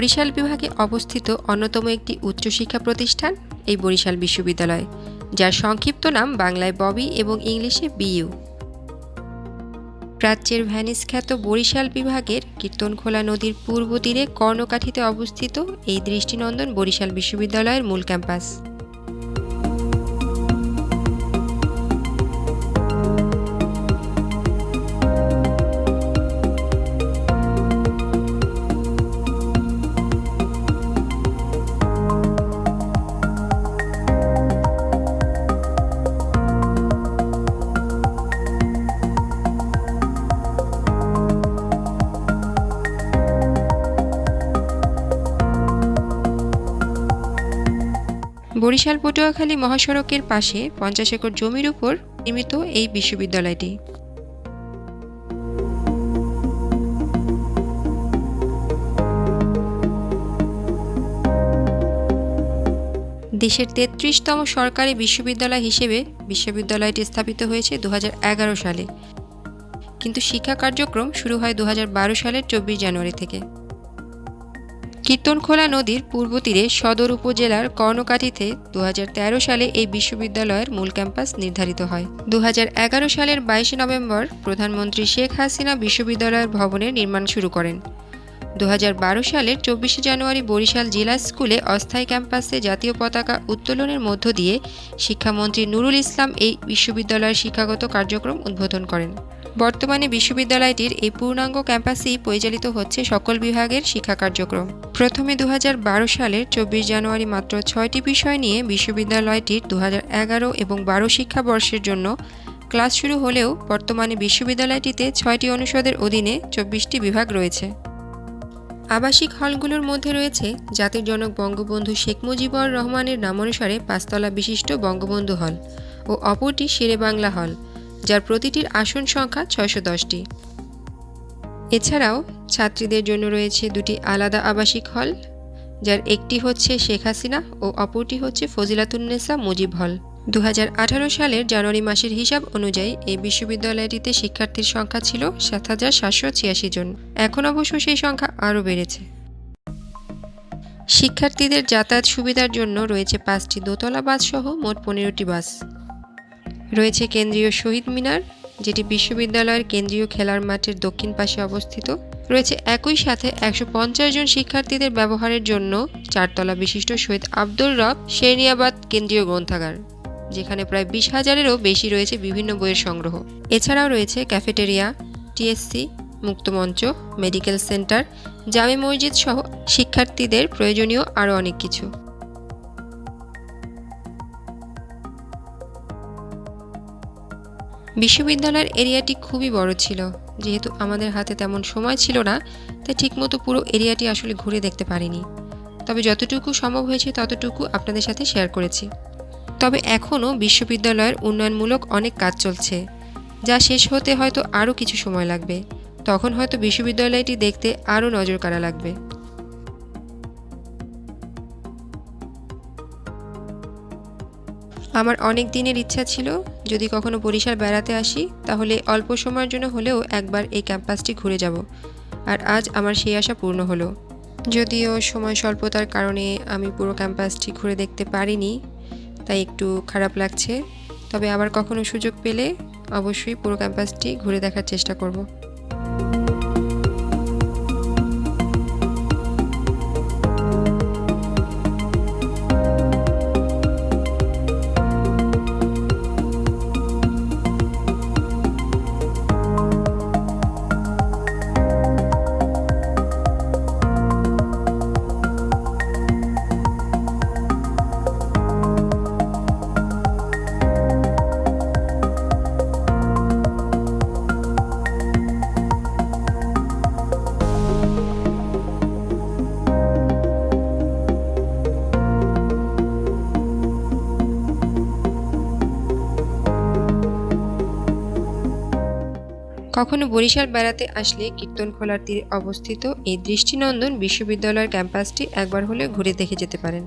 বরিশাল বিভাগে অবস্থিত অন্যতম একটি উচ্চশিক্ষা প্রতিষ্ঠান, এই বরিশাল বিশ্ববিদ্যালয়, যার সংক্ষিপ্ত নাম বাংলায় ববি এবং ইংলিশে বিইউ। প্রাচ্যের ভ্যানিস খ্যাত বরিশাল বিভাগের কীর্তনখোলা নদীর পূর্ব তীরে কর্ণকাঠিতে অবস্থিত এই দৃষ্টিনন্দন বরিশাল বিশ্ববিদ্যালয়ের মূল ক্যাম্পাস। বরিশাল পটুয়াখালী মহাসড়কের পাশে পঞ্চাশ একর জমির উপর নির্মিত এই বিশ্ববিদ্যালয়টি। দেশের তেত্রিশতম সরকারি বিশ্ববিদ্যালয় হিসেবে বিশ্ববিদ্যালয়টি স্থাপিত হয়েছে দু হাজার এগারো সালে। কিন্তু শিক্ষা কার্যক্রম শুরু হয় দু হাজার বারো সালের চব্বিশ জানুয়ারি থেকে। কীর্তনখোলা নদীর পূর্ব তীরে সদর উপজেলার কর্ণকাঠিতে দু হাজার তেরো সালে এই বিশ্ববিদ্যালয়ের মূল ক্যাম্পাস নির্ধারিত হয়। দু হাজার এগারো সালের বাইশে নভেম্বর প্রধানমন্ত্রী শেখ হাসিনা বিশ্ববিদ্যালয়ের ভবনের নির্মাণ শুরু করেন। দু হাজার বারো সালের চব্বিশে জানুয়ারি বরিশাল জেলা স্কুলে অস্থায়ী ক্যাম্পাসে জাতীয় পতাকা উত্তোলনের মধ্য দিয়ে শিক্ষামন্ত্রী নুরুল ইসলাম এই বিশ্ববিদ্যালয়ের শিক্ষাগত কার্যক্রম উদ্বোধন করেন। বর্তমানে বিশ্ববিদ্যালয়টির এই পূর্ণাঙ্গ ক্যাম্পাসেই পরিচালিত হচ্ছে সকল বিভাগের শিক্ষা কার্যক্রম। প্রথমে দু হাজার বারো সালের চব্বিশ জানুয়ারি মাত্র ছয়টি বিষয় নিয়ে বিশ্ববিদ্যালয়টির দু এগারো এবং বারো শিক্ষাবর্ষের জন্য ক্লাস শুরু হলেও বর্তমানে বিশ্ববিদ্যালয়টিতে ছয়টি অনুষদের অধীনে চব্বিশটি বিভাগ রয়েছে। আবাসিক হলগুলোর মধ্যে রয়েছে জাতির জনক বঙ্গবন্ধু শেখ মুজিবুর রহমানের নামানুসারে পাঁচতলা বিশিষ্ট বঙ্গবন্ধু হল ও অপরটি শেরে বাংলা হল। যার প্রতিটির আসন সংখ্যা ছয়শো দশটি। এছাড়াও ছাত্রীদের জন্য রয়েছে দুটি আলাদা আবাসিক হল, যার একটি হচ্ছে শেখ হাসিনা ও অপরটি হচ্ছে ফজিলাতুন্নেসা মুজিব হল। দু হাজার আঠারো সালের জানুয়ারি মাসের হিসাব অনুযায়ী এই বিশ্ববিদ্যালয়টিতে শিক্ষার্থীর সংখ্যা ছিল সাত হাজার সাতশো ছিয়াশি জন। এখন অবশ্য সেই সংখ্যা আরও বেড়েছে। শিক্ষার্থীদের যাতায়াত সুবিধার জন্য রয়েছে পাঁচটি দোতলা বাস সহ মোট পনেরোটি বাস। রয়েছে কেন্দ্রীয় শহীদ মিনার, যেটি বিশ্ববিদ্যালয়ের কেন্দ্রীয় খেলার মাঠের দক্ষিণ পাশে অবস্থিত। রয়েছে একই সাথে একশো পঞ্চাশ জন শিক্ষার্থীদের ব্যবহারের জন্য চারতলা বিশিষ্ট শহীদ আব্দুল রব শেরনিয়াবাদ কেন্দ্রীয় গ্রন্থাগার, যেখানে প্রায় বিশ হাজারেরও বেশি রয়েছে বিভিন্ন বইয়ের সংগ্রহ। এছাড়াও রয়েছে ক্যাফেটেরিয়া, টিএসসি মুক্তমঞ্চ মেডিকেল সেন্টার, জামে মসজিদ সহ শিক্ষার্থীদের প্রয়োজনীয় আরও অনেক কিছু। বিশ্ববিদ্যালয়ের এরিয়াটি খুবই বড় ছিল। যেহেতু আমাদের হাতে তেমন সময় ছিল না, তাই ঠিকমতো পুরো এরিয়াটি আসলে ঘুরে দেখতে পারিনি। তবে যতটুকু সম্ভব হয়েছে ততটুকু আপনাদের সাথে শেয়ার করেছি। তবে এখনও বিশ্ববিদ্যালয়ের উন্নয়নমূলক অনেক কাজ চলছে। যা শেষ হতে হয়তো আরও কিছু সময় লাগবে। তখন হয়তো বিশ্ববিদ্যালয়টি দেখতে আরও নজর কাড়া লাগবে। আমার অনেক দিনের ইচ্ছা ছিল যদি কখনো বরিশাল বেড়াতে আসি, তাহলে অল্প সময়ের জন্য হলেও একবার এই ক্যাম্পাসটি ঘুরে যাব। আর আজ আমার সেই আশা পূর্ণ হলো। যদিও সময় স্বল্পতার কারণে আমি পুরো ক্যাম্পাসটি ঘুরে দেখতে পারিনি, তাই একটু খারাপ লাগছে। তবে আবার কখনো সুযোগ পেলে অবশ্যই পুরো ক্যাম্পাসটি ঘুরে দেখার চেষ্টা করব। কখনো বরিশাল বেড়াতে আসলে কীর্তনখোলার তীরে অবস্থিত এই দৃষ্টিনন্দন বিশ্ববিদ্যালয়ের ক্যাম্পাসটি একবার হলে ঘুরে দেখে যেতে পারেন।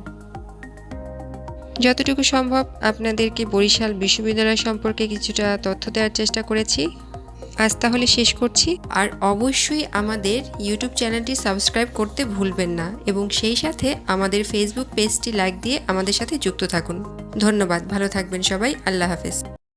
যতটুকু সম্ভব আপনাদেরকে বরিশাল বিশ্ববিদ্যালয় সম্পর্কে কিছুটা তথ্য দেওয়ার চেষ্টা করেছি। আজ তাহলে শেষ করছি। আর অবশ্যই আমাদের ইউটিউব চ্যানেলটি সাবস্ক্রাইব করতে ভুলবেন না এবং সেই সাথে আমাদের ফেসবুক পেজটি লাইক দিয়ে আমাদের সাথে যুক্ত থাকুন। ধন্যবাদ। ভালো থাকবেন সবাই। আল্লাহ হাফেজ।